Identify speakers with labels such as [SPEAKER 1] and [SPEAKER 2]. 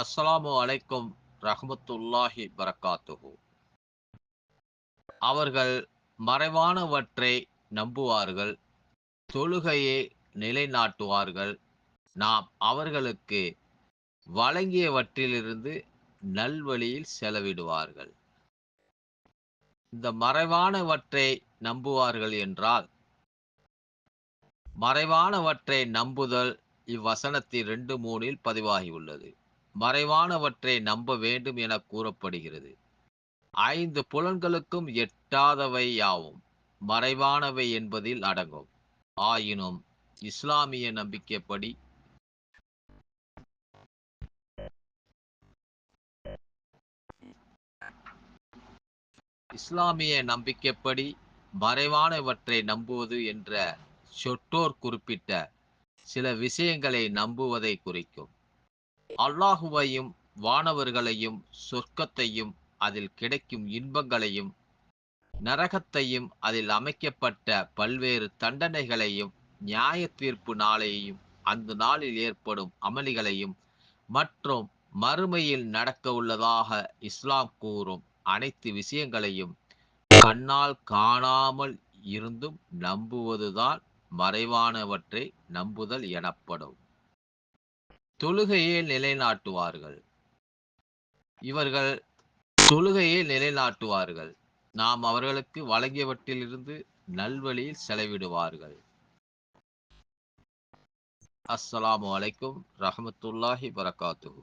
[SPEAKER 1] அஸ்ஸலாமு அலைக்கும் ரஹமத்துல்லாஹி வரகாத்துஹு அவர்கள் மறைவானவற்றை நம்புவார்கள் தொழுகையை நிலைநாட்டுவார்கள். நாம் அவர்களுக்கு வழங்கியவற்றிலிருந்து நல்வழியில் செலவிடுவார்கள். இந்த மறைவானவற்றை நம்புவார்கள் என்றால் மறைவானவற்றை நம்புதல் இவ்வசனத்தில் ரெண்டு மூணில் பதிவாகியுள்ளது. மறைவானவற்றை நம்ப வேண்டும் என கூறப்படுகிறது. ஐந்து புலன்களுக்கும் எட்டாதவை யாவும் மறைவானவை என்பதில் அடங்கும். ஆயினும் இஸ்லாமிய நம்பிக்கைப்படி இஸ்லாமிய நம்பிக்கைப்படி மறைவானவற்றை நம்புவது என்ற சொட்டோர் குறிப்பிட்ட சில விஷயங்களை நம்புவதை குறிக்கும். அல்லாஹுவையும் வானவர்களையும் சொர்க்கத்தையும் அதில் கிடைக்கும் இன்பங்களையும் நரகத்தையும் அதில் அமைக்கப்பட்ட பல்வேறு தண்டனைகளையும் நியாய தீர்ப்பு நாளையும் அந்த நாளில் ஏற்படும் அமளிகளையும் மற்றும் மறுமையில் நடக்க உள்ளதாக இஸ்லாம் கூறும் அனைத்து விஷயங்களையும் கண்ணால் காணாமல் இருந்தும் நம்புவதுதான் மறைவானவற்றை நம்புதல் எனப்படும். தொழுகையை நிலைநாட்டுவார்கள். இவர்கள் தொழுகையை நிலைநாட்டுவார்கள். நாம் அவர்களுக்கு வழங்கியவற்றிலிருந்து நல்வழியில் செலவிடுவார்கள். அஸ்ஸலாமு அலைக்கும் ரஹமத்துல்லாஹி வரகாத்துஹு